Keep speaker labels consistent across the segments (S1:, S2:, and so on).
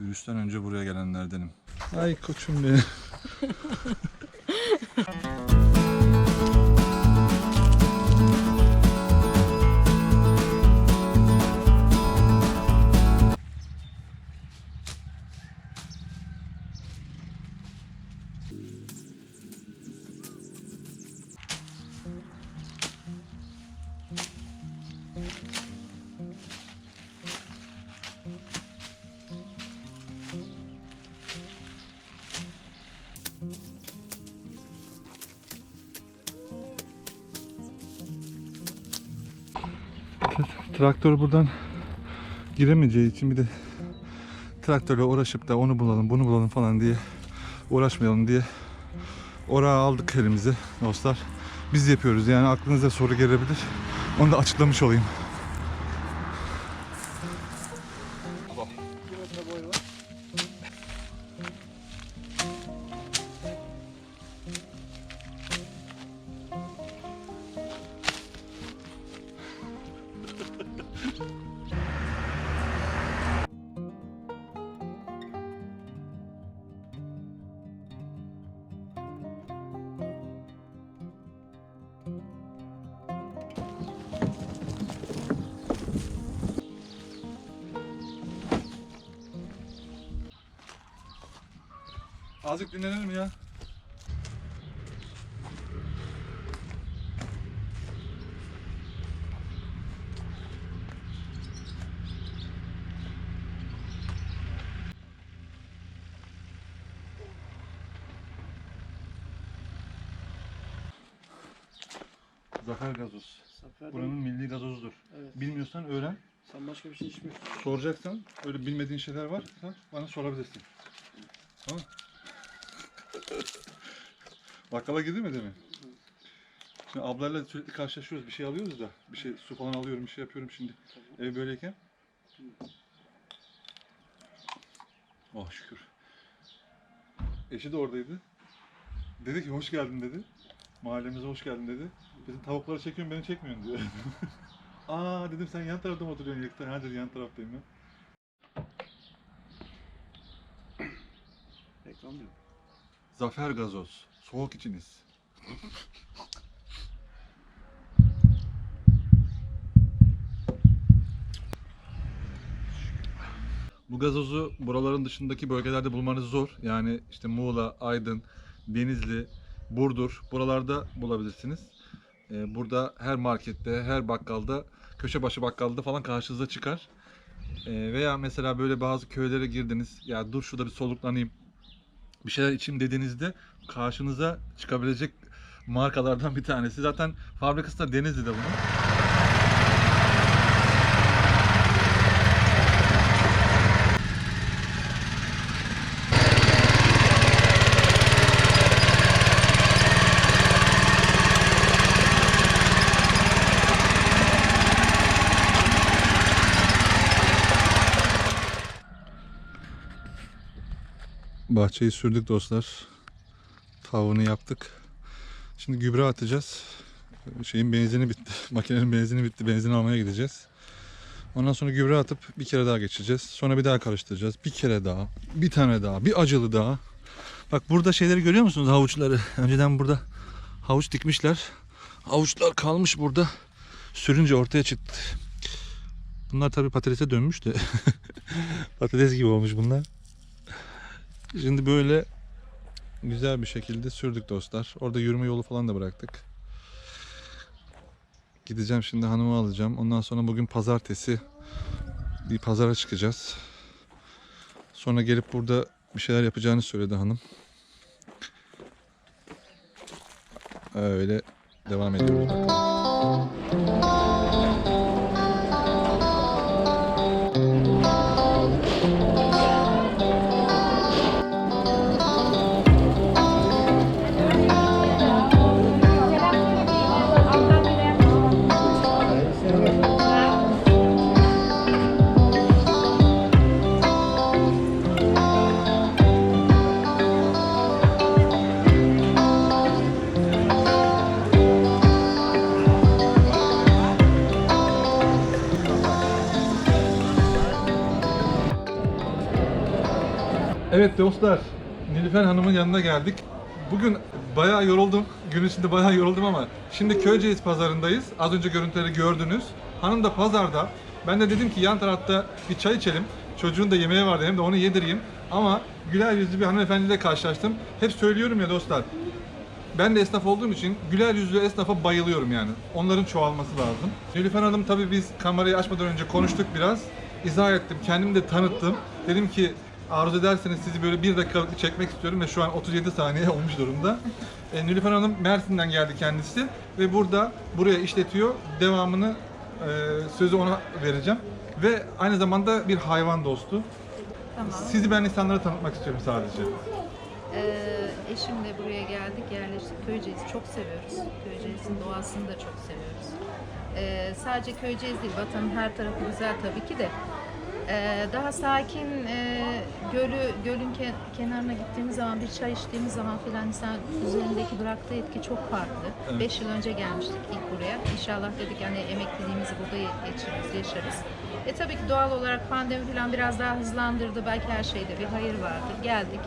S1: Virüsten önce buraya gelenlerdenim. Ay koçum benim. Traktör buradan giremeyeceği için bir de traktörle uğraşıp da onu bulalım bunu bulalım falan diye uğraşmayalım diye orağı aldık elimize dostlar. Biz yapıyoruz yani aklınıza soru gelebilir. Onu da açıklamış olayım. Azıcık dinlenelim ya. Zafer gazoz.
S2: Zafer
S1: Buranın milli gazozudur.
S2: Evet.
S1: Bilmiyorsan öğren.
S2: Sen başka bir şey içmiyorsun.
S1: Soracaksan, öyle bilmediğin şeyler varsa bana sorabilirsin. Tamam Bakkala girdin mi? Şimdi ablayla sürekli karşılaşıyoruz. Bir şey alıyoruz da. Bir şey su falan alıyorum, bir şey yapıyorum şimdi. Ev böyleyken. Oh şükür. Eşi de oradaydı. Dedi ki hoş geldin dedi. Mahallemize hoş geldin dedi. Bizim tavukları çekiyorsun beni çekmiyorsun diyor. Aa dedim sen yan tarafta mı oturuyorsun yekten? Ha dedi yan taraftayım ben.
S2: Reklam diyor.
S1: Zafer gazoz. Soğuk içiniz. Bu gazozu buraların dışındaki bölgelerde bulmanız zor. Yani işte Muğla, Aydın, Denizli, Burdur buralarda bulabilirsiniz. Ee, burada her markette, her bakkalda, köşe başı bakkalda falan karşınıza çıkar. Ee, veya mesela böyle bazı köylere girdiniz. Ya dur şurada bir soluklanayım. Bir şeyler içeyim dediğinizde karşınıza çıkabilecek markalardan bir tanesi. Zaten fabrikası da Denizli'de bunun. Bahçeyi sürdük dostlar. Tavuğunu yaptık. Şimdi gübre atacağız. Şeyin benzini bitti. Makinenin benzini bitti. Benzin almaya gideceğiz. Ondan sonra gübre atıp bir kere daha geçeceğiz. Sonra bir daha karıştıracağız. Bir kere daha. Bir tane daha. Bir acılı daha. Bak burada şeyleri görüyor musunuz havuçları? Önceden burada havuç dikmişler. Havuçlar kalmış burada. Sürünce ortaya çıktı. Bunlar tabii patatese dönmüş de. Patates gibi olmuş bunlar. Şimdi böyle güzel bir şekilde sürdük dostlar. Orada yürüme yolu falan da bıraktık. Gideceğim şimdi hanımı alacağım. Ondan sonra bugün pazartesi bir pazara çıkacağız. Sonra gelip burada bir şeyler yapacağını söyledi hanım. Öyle devam ediyoruz bakalım. Dostlar, Nilüfer Hanım'ın yanına geldik. Bugün bayağı yoruldum. Gün içinde bayağı yoruldum ama şimdi Köyceğiz pazarındayız. Az önce görüntüleri gördünüz. Hanım da pazarda. Ben de dedim ki yan tarafta bir çay içelim. Çocuğun da yemeği vardı hem de onu yedireyim. Ama güler yüzlü bir hanımefendiyle karşılaştım. Hep söylüyorum ya dostlar. Ben de esnaf olduğum için güler yüzlü esnafa bayılıyorum yani. Onların çoğalması lazım. Nilüfer Hanım tabii biz kamerayı açmadan önce konuştuk biraz. İzah ettim, kendimi de tanıttım. Dedim ki arzu ederseniz sizi böyle bir dakikalık çekmek istiyorum ve şu an 37 saniye olmuş durumda. E, Nilüfer Hanım Mersin'den geldi kendisi ve burada buraya işletiyor. Devamını e, sözü ona vereceğim. Ve aynı zamanda bir hayvan dostu.
S2: Tamam.
S1: Sizi ben insanlara tanıtmak istiyorum sadece.
S2: Ee, eşimle buraya geldik, yerleştik. Köyceğiz'i çok seviyoruz. Köyceğiz'in doğasını da çok seviyoruz. Ee, sadece Köyceğiz değil, vatanın her tarafı güzel tabii ki de. Ee, daha sakin, e, gölü, gölün ke- kenarına gittiğimiz zaman, bir çay içtiğimiz zaman filan insan üzerindeki bıraktığı etki çok farklı.
S1: Evet.
S2: 5 yıl önce gelmiştik ilk buraya. İnşallah dedik hani emekliliğimizi burada geçiririz, yaşarız. E tabii ki doğal olarak pandemi falan biraz daha hızlandırdı. Belki her şeyde bir hayır vardı. Geldik.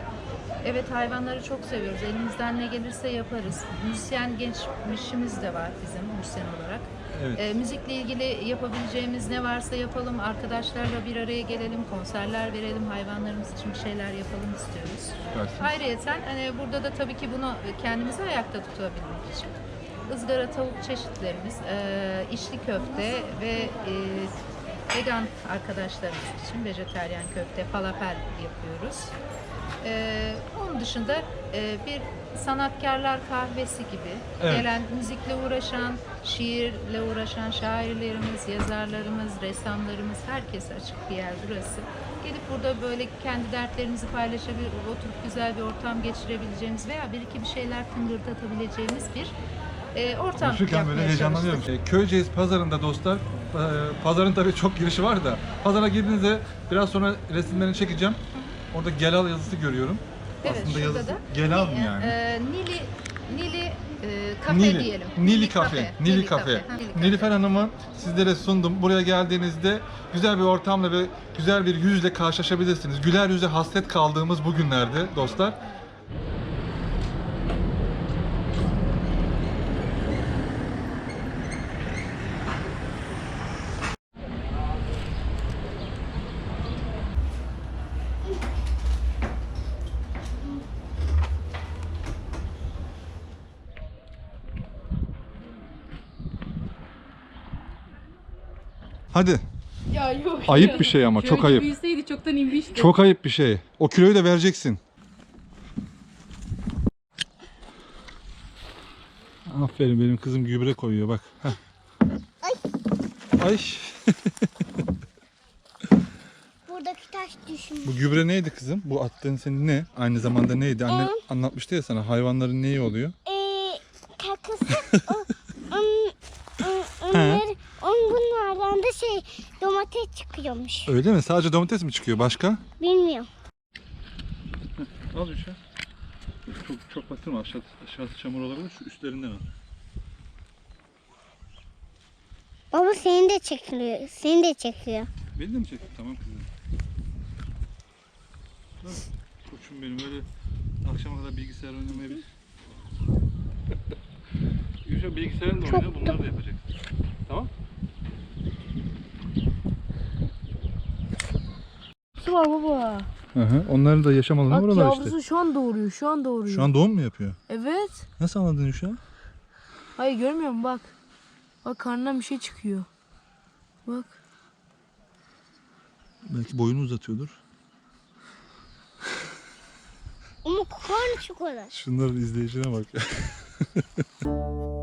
S2: Evet hayvanları çok seviyoruz. Elimizden ne gelirse yaparız. Müzisyen gençmişimiz de var bizim müzisyen olarak.
S1: Evet.
S2: E, müzikle ilgili yapabileceğimiz ne varsa yapalım. Arkadaşlarla bir araya gelelim, konserler verelim, hayvanlarımız için bir şeyler yapalım istiyoruz.
S1: Süpersiniz.
S2: Ayrıyeten hani burada da tabii ki bunu kendimizi ayakta tutabilmek için ızgara tavuk çeşitlerimiz, e, içli köfte ve e, vegan arkadaşlarımız için vejeteryan köfte, falafel yapıyoruz. E, onun dışında e, bir sanatkarlar kahvesi gibi
S1: Evet.
S2: gelen müzikle uğraşan, şiirle uğraşan şairlerimiz, yazarlarımız, ressamlarımız herkese açık bir yer burası. Gelip burada böyle kendi dertlerimizi paylaşabilir, oturup güzel bir ortam geçirebileceğimiz veya bir iki bir şeyler fıngırdatabileceğimiz bir e, ortam
S1: Konuşurken böyle heyecanlanıyorum. E, Köyceğiz pazarında dostlar, e, pazarın tabii çok girişi var da pazara girdiğinizde biraz sonra resimlerini çekeceğim. Orada Gelal yazısı görüyorum.
S2: Evet,
S1: Aslında yazısı
S2: da
S1: Gelal mı
S2: e,
S1: yani?
S2: e, Nili Nili e, kafe
S1: Nili,
S2: diyelim.
S1: Nili Kafe, Nili Kafe.
S2: Ha, Nili Kafe.
S1: Nilüfer Hanım'ı sizlere sundum. Buraya geldiğinizde güzel bir ortamla ve güzel bir yüzle karşılaşabilirsiniz. Güler yüze hasret kaldığımız bu günlerde dostlar. Hadi.
S3: Ya yok.
S1: Ayıp
S3: ya.
S1: bir şey ama, çok
S3: Şöyle
S1: ayıp.
S3: Büyüseydi çoktan inmişti.
S1: Çok ayıp bir şey. O kiloyu da vereceksin. Aferin benim kızım gübre koyuyor bak. Heh.
S4: Ay.
S1: Ay.
S4: Buradaki taş düşmüş.
S1: Bu gübre neydi kızım? Bu attığın senin ne? Aynı zamanda neydi? Anne anlatmıştı ya sana hayvanların neyi oluyor?
S4: Ee, kakası o, on, on, onları, on bunlardan da şey domates çıkıyormuş.
S1: Öyle mi? Sadece domates mi çıkıyor? Başka?
S4: Bilmiyorum.
S1: Al bir şey. Çok çok batırma aşağı, aşağısı çamur olabilir. Şu üstlerinden al.
S4: Baba seni de çekiyor. Seni de çekiyor.
S1: Beni de mi çektin? Tamam kızım. Koçum benim öyle akşama kadar bilgisayar oynamaya bir... Yuşa bilgisayarın da oynuyor, bunları da yapacaksın. Tamam?
S3: Su var baba.
S1: Hı hı. Onların da yaşam alanı
S3: Bak
S1: buralar
S3: yavrusu
S1: işte.
S3: şu an doğuruyor. Şu an doğuruyor.
S1: Şu an doğum mu yapıyor?
S3: Evet.
S1: Nasıl anladın Yuşa?
S3: Hayır görmüyor musun bak. Bak karnından bir şey çıkıyor. Bak.
S1: Belki boyunu uzatıyordur.
S4: Ama karnı çikolata.
S1: Şunların izleyicine bak.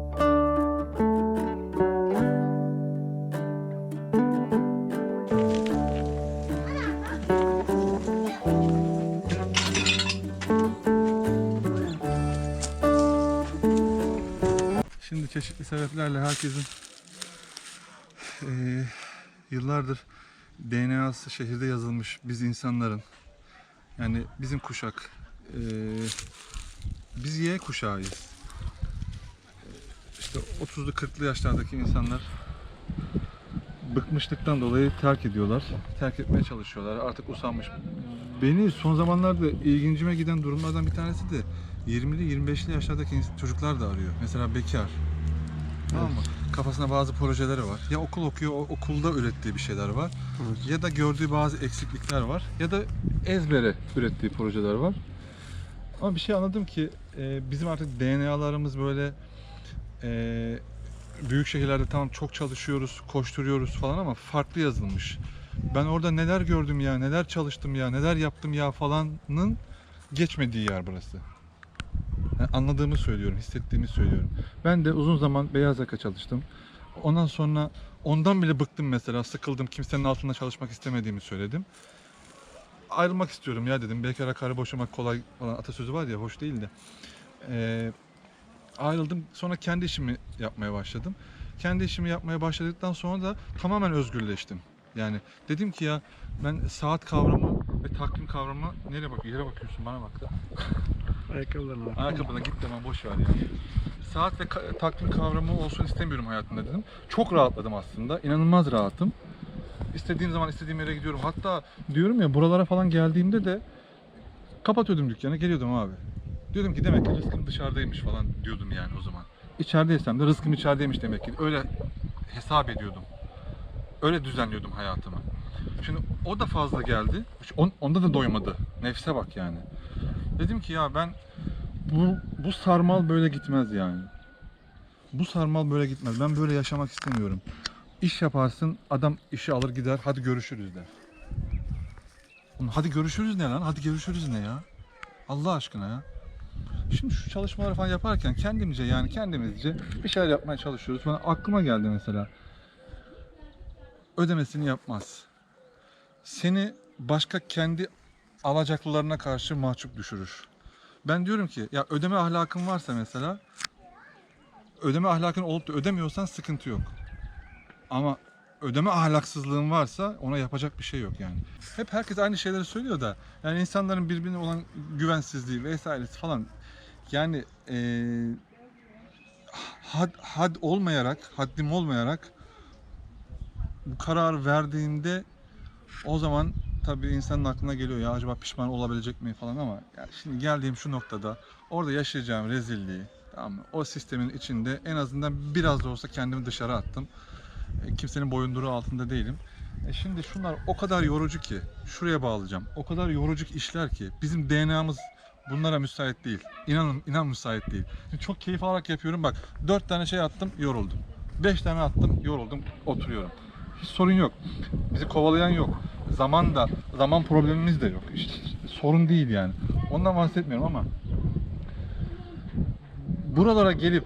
S1: Şimdi çeşitli sebeplerle herkesin eee, yıllardır DNA'sı şehirde yazılmış biz insanların yani bizim kuşak eee, biz Y kuşağıyız. İşte 30'lu 40'lı yaşlardaki insanlar bıkmışlıktan dolayı terk ediyorlar. Terk etmeye çalışıyorlar. Artık usanmış beni son zamanlarda ilgincime giden durumlardan bir tanesi de 20'li 25'li yaşlardaki çocuklar da arıyor. Mesela bekar. Tamam mı? Kafasında bazı projeleri var. Ya okul okuyor, o okulda ürettiği bir şeyler var. Ya da gördüğü bazı eksiklikler var. Ya da ezbere ürettiği projeler var. Ama bir şey anladım ki e, bizim artık DNA'larımız böyle e, büyük şehirlerde tamam çok çalışıyoruz, koşturuyoruz falan ama farklı yazılmış. Ben orada neler gördüm ya, neler çalıştım ya, neler yaptım ya falanın geçmediği yer burası. Yani anladığımı söylüyorum, hissettiğimi söylüyorum. Ben de uzun zaman beyaz yaka çalıştım. Ondan sonra ondan bile bıktım mesela, sıkıldım, kimsenin altında çalışmak istemediğimi söyledim. Ayrılmak istiyorum ya dedim. Bekara karı boşamak kolay falan atasözü var ya, hoş değil de. Ee, ayrıldım. Sonra kendi işimi yapmaya başladım. Kendi işimi yapmaya başladıktan sonra da tamamen özgürleştim. Yani dedim ki ya ben saat kavramı ve takvim kavramı nereye bakıyor? Yere bakıyorsun bana bak da.
S5: Ayakkabılarına bak.
S1: Ayakkabına git demem boş ver ya. Saat ve ka- takvim kavramı olsun istemiyorum hayatımda dedim. Çok rahatladım aslında. İnanılmaz rahatım. İstediğim zaman istediğim yere gidiyorum. Hatta diyorum ya buralara falan geldiğimde de kapatıyordum dükkanı geliyordum abi. Diyordum ki demek ki rızkım dışarıdaymış falan diyordum yani o zaman. İçerideysem de rızkım içerideymiş demek ki. Öyle hesap ediyordum. Öyle düzenliyordum hayatımı. Şimdi o da fazla geldi. On- onda da doymadı. Nefse bak yani. Dedim ki ya ben bu, bu sarmal böyle gitmez yani. Bu sarmal böyle gitmez. Ben böyle yaşamak istemiyorum. İş yaparsın, adam işi alır gider, hadi görüşürüz der. Hadi görüşürüz ne lan? Hadi görüşürüz ne ya? Allah aşkına ya. Şimdi şu çalışmaları falan yaparken kendimce yani kendimizce bir şeyler yapmaya çalışıyoruz. Bana aklıma geldi mesela. Ödemesini yapmaz. Seni başka kendi alacaklılarına karşı mahcup düşürür. Ben diyorum ki ya ödeme ahlakın varsa mesela ödeme ahlakın olup da ödemiyorsan sıkıntı yok. Ama ödeme ahlaksızlığın varsa ona yapacak bir şey yok yani. Hep herkes aynı şeyleri söylüyor da yani insanların birbirine olan güvensizliği vesairesi falan yani eee had, had olmayarak, haddim olmayarak bu karar verdiğinde o zaman tabii insanın aklına geliyor ya acaba pişman olabilecek mi falan ama ya şimdi geldiğim şu noktada orada yaşayacağım rezilliği tamam mı? O sistemin içinde en azından biraz da olsa kendimi dışarı attım. E, kimsenin boyunduruğu altında değilim. E şimdi şunlar o kadar yorucu ki şuraya bağlayacağım. O kadar yorucu işler ki bizim DNA'mız bunlara müsait değil. İnanın inan müsait değil. Şimdi çok keyif alarak yapıyorum. Bak dört tane şey attım yoruldum. Beş tane attım yoruldum oturuyorum. Hiç sorun yok. Bizi kovalayan yok. Zaman da zaman problemimiz de yok. İşte sorun değil yani. Ondan bahsetmiyorum ama buralara gelip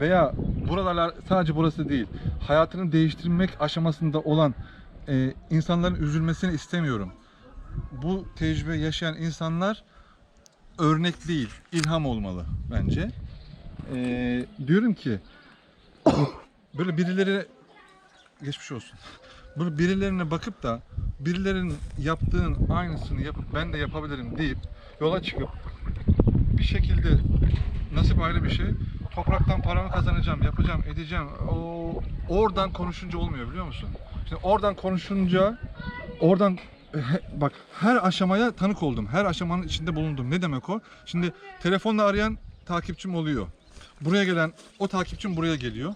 S1: veya buralar sadece burası değil. Hayatını değiştirmek aşamasında olan e, insanların üzülmesini istemiyorum. Bu tecrübe yaşayan insanlar örnek değil, ilham olmalı bence. E, diyorum ki böyle birileri geçmiş olsun. Böyle birilerine bakıp da birilerinin yaptığın aynısını yapıp ben de yapabilirim deyip yola çıkıp bir şekilde nasip ayrı bir şey. Topraktan paramı kazanacağım, yapacağım, edeceğim. O oradan konuşunca olmuyor biliyor musun? Şimdi oradan konuşunca oradan bak her aşamaya tanık oldum. Her aşamanın içinde bulundum. Ne demek o? Şimdi telefonla arayan takipçim oluyor. Buraya gelen o takipçim buraya geliyor.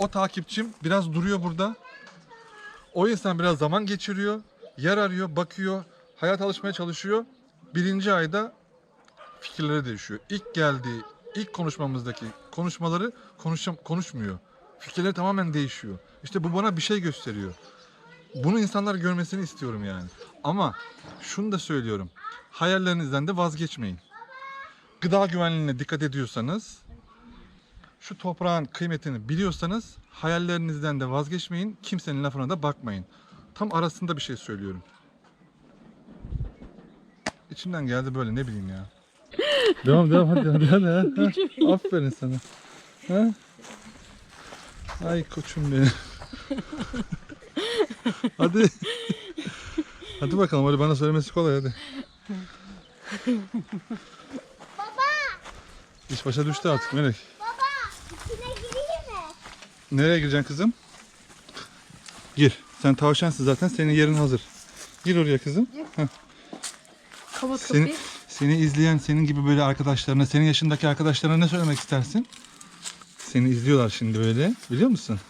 S1: O takipçim biraz duruyor burada. O insan biraz zaman geçiriyor. Yer arıyor, bakıyor. Hayat alışmaya çalışıyor. Birinci ayda fikirleri değişiyor. İlk geldiği, ilk konuşmamızdaki konuşmaları konuşam konuşmuyor. Fikirleri tamamen değişiyor. İşte bu bana bir şey gösteriyor. Bunu insanlar görmesini istiyorum yani. Ama şunu da söylüyorum. Hayallerinizden de vazgeçmeyin. Gıda güvenliğine dikkat ediyorsanız, şu toprağın kıymetini biliyorsanız hayallerinizden de vazgeçmeyin. Kimsenin lafına da bakmayın. Tam arasında bir şey söylüyorum. İçimden geldi böyle ne bileyim ya. devam devam hadi hadi hadi. ha. Aferin sana. Ha? Ay koçum benim. hadi. Hadi bakalım hadi bana söylemesi kolay hadi. Baba. İş başa düştü artık Melek. Nereye gireceksin kızım? Gir. Sen tavşansın zaten. Senin yerin hazır. Gir oraya kızım. Heh. Seni,
S3: kapıyı.
S1: seni izleyen senin gibi böyle arkadaşlarına, senin yaşındaki arkadaşlarına ne söylemek istersin? Seni izliyorlar şimdi böyle. Biliyor musun?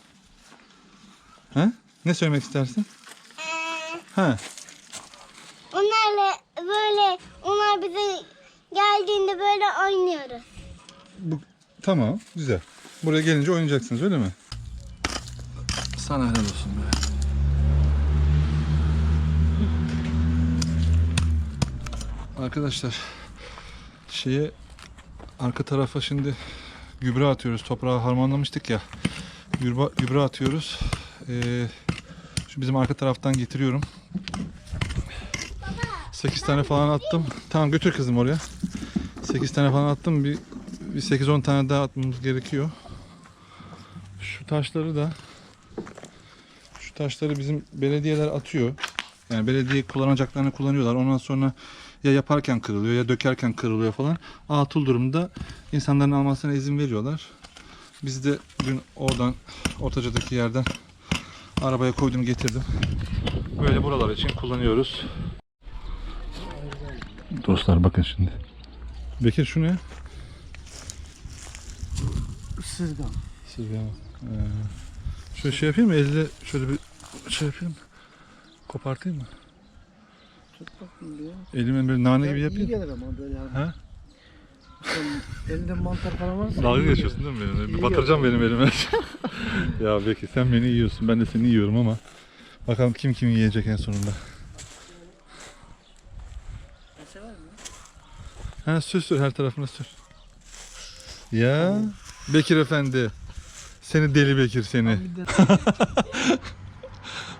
S1: Ha? Ne söylemek istersin? Ha.
S4: Onlarla böyle onlar bize geldiğinde böyle oynuyoruz.
S1: Bu, tamam. Güzel. Buraya gelince oynayacaksınız öyle mi? Sana helal olsun be. Arkadaşlar şeye arka tarafa şimdi gübre atıyoruz. Toprağı harmanlamıştık ya. Gübre, gübre atıyoruz. Ee, şu bizim arka taraftan getiriyorum. 8 tane falan attım. Tamam götür kızım oraya. 8 tane falan attım. Bir, bir 8-10 tane daha atmamız gerekiyor. Şu taşları da taşları bizim belediyeler atıyor. Yani belediye kullanacaklarını kullanıyorlar. Ondan sonra ya yaparken kırılıyor ya dökerken kırılıyor falan. Atıl durumda insanların almasına izin veriyorlar. Biz de dün oradan Ortaca'daki yerden arabaya koydum getirdim. Böyle buralar için kullanıyoruz. Dostlar bakın şimdi. Bekir şu ne?
S5: Sızgan.
S1: Siz ya. Ee, şöyle şey yapayım mı? Elle şöyle bir şey yapayım? Kopartayım mı?
S5: Tut bakayım bir ya.
S1: Elime böyle nane gibi
S5: İyi
S1: yapayım.
S5: gelir ama böyle yani.
S1: Ha?
S5: Sen elinde mantar falan varsa.
S1: Dalga
S5: iyi
S1: geçiyorsun değil mi benimle?
S5: İyi
S1: Batıracağım benim elime. ya Bekir sen beni yiyorsun. Ben de seni yiyorum ama bakalım kim kimi yiyecek en sonunda.
S5: Sen sever misin?
S1: Ha sür sür her tarafına sür. Ya Bekir efendi. Seni deli Bekir seni.
S5: Bir de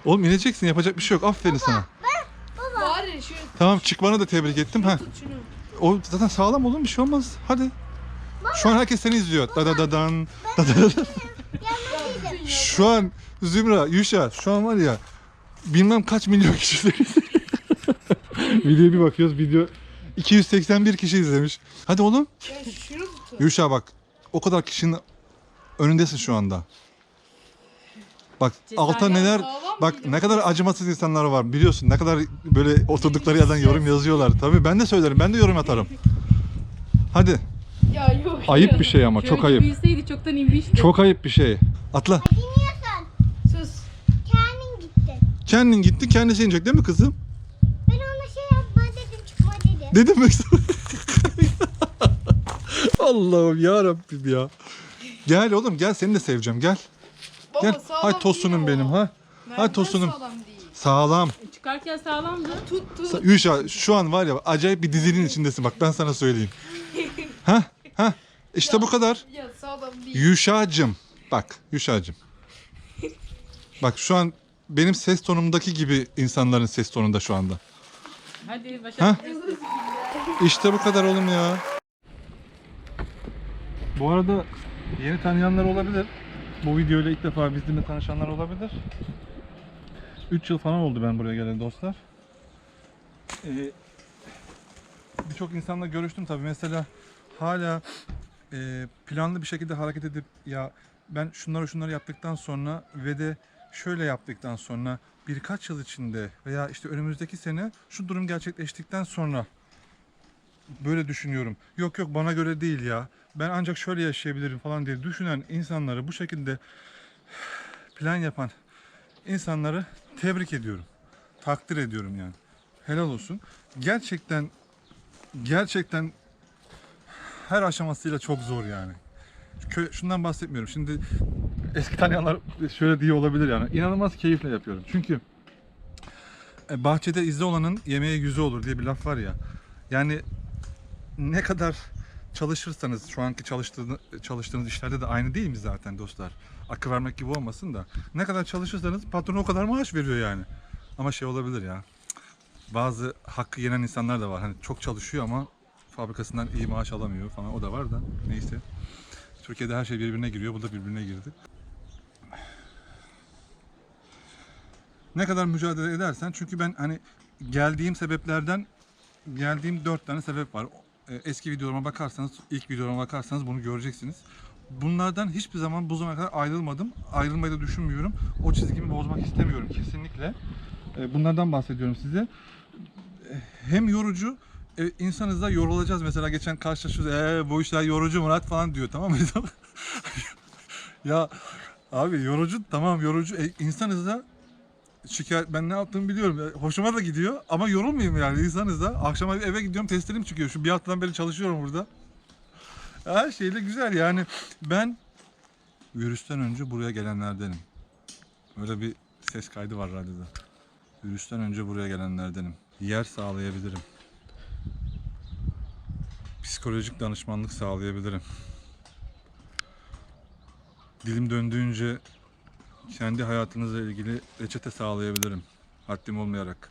S1: Oğlum ineceksin yapacak bir şey yok. Aferin sana.
S3: Bari şu
S1: Tamam çıkmanı da tebrik ettim. Ha.
S3: tut şunu.
S1: O zaten sağlam oğlum bir şey olmaz. Hadi. Şu an herkes seni izliyor. Da da da dan. Da da da. Şu an Zümra, Yuşa şu an var ya bilmem kaç milyon kişi izliyor. Videoya bir bakıyoruz. Video 281 kişi izlemiş. Hadi oğlum.
S3: Ya şunu tut.
S1: Yuşa bak. O kadar kişinin önündesin şu anda. Bak alta neler bak ne kadar acımasız insanlar var biliyorsun. Ne kadar böyle oturdukları yerden yorum yazıyorlar. Tabii ben de söylerim. Ben de yorum atarım. Hadi.
S3: Ya yok
S1: Ayıp
S3: ya.
S1: bir şey ama çok
S3: Şöyle
S1: ayıp.
S3: Büyüseydi çoktan inmişti.
S1: Çok ayıp bir şey. Atla.
S4: Dinliyorsun.
S3: Sus.
S4: Kendin gittin.
S1: Kendin gitti kendisi inecek değil mi kızım?
S4: Ben ona şey yapma dedim çıkma dedim.
S1: Ne demek Allah'ım ya Rabbim ya. Gel oğlum gel seni de seveceğim gel. Gel.
S3: sağlam
S1: Hay tosunum
S3: değil o.
S1: benim ha. Hay tosunum.
S3: Sağlam değil.
S1: Sağlam.
S3: Çıkarken sağlamdı. Tut tut.
S1: Sa- Yuşa şu an var ya acayip bir dizinin içindesin bak ben sana söyleyeyim. Ha? Ha? İşte bu kadar.
S3: Ya sağlam değil.
S1: Yuşacım. Bak Yuşacım. Bak şu an benim ses tonumdaki gibi insanların ses tonunda şu anda.
S3: Hadi
S1: Ha? İşte bu kadar oğlum ya. Bu arada yeni tanıyanlar olabilir. Bu videoyla ilk defa bizimle tanışanlar olabilir. 3 yıl falan oldu ben buraya geleli dostlar. Ee, Birçok insanla görüştüm tabii. Mesela hala e, planlı bir şekilde hareket edip ya ben şunları şunları yaptıktan sonra ve de şöyle yaptıktan sonra birkaç yıl içinde veya işte önümüzdeki sene şu durum gerçekleştikten sonra böyle düşünüyorum. Yok yok bana göre değil ya. Ben ancak şöyle yaşayabilirim falan diye düşünen insanları bu şekilde plan yapan insanları tebrik ediyorum. Takdir ediyorum yani. Helal olsun. Gerçekten gerçekten her aşamasıyla çok zor yani. Şundan bahsetmiyorum. Şimdi eski tanıyanlar şöyle diye olabilir yani. İnanılmaz keyifle yapıyorum. Çünkü e, bahçede izli olanın yemeğe yüzü olur diye bir laf var ya. Yani ne kadar çalışırsanız şu anki çalıştığınız, çalıştığınız işlerde de aynı değil mi zaten dostlar? Akı vermek gibi olmasın da. Ne kadar çalışırsanız patron o kadar maaş veriyor yani. Ama şey olabilir ya. Bazı hakkı yenen insanlar da var. Hani çok çalışıyor ama fabrikasından iyi maaş alamıyor falan. O da var da neyse. Türkiye'de her şey birbirine giriyor. Bu da birbirine girdi. Ne kadar mücadele edersen çünkü ben hani geldiğim sebeplerden geldiğim dört tane sebep var. E, Eski videolarıma bakarsanız, ilk videolarıma bakarsanız bunu göreceksiniz. Bunlardan hiçbir zaman bu zamana kadar ayrılmadım. Ayrılmayı da düşünmüyorum. O çizgimi bozmak istemiyorum kesinlikle. E, Bunlardan bahsediyorum size. E, Hem yorucu insanız da yorulacağız. Mesela geçen karşılaşıyoruz. Ee, bu işler yorucu Murat falan diyor tamam mı? ya abi yorucu tamam yorucu. E, insanız da şikayet ben ne yaptığımı biliyorum. Hoşuma da gidiyor ama yorulmayayım yani insanız da. Akşama eve gidiyorum testlerim çıkıyor. Şu bir haftadan beri çalışıyorum burada. Her şey de güzel yani. Ben virüsten önce buraya gelenlerdenim. Öyle bir ses kaydı var radyoda. Virüsten önce buraya gelenlerdenim. Yer sağlayabilirim. Psikolojik danışmanlık sağlayabilirim. Dilim döndüğünce kendi hayatınızla ilgili reçete sağlayabilirim. Haddim olmayarak.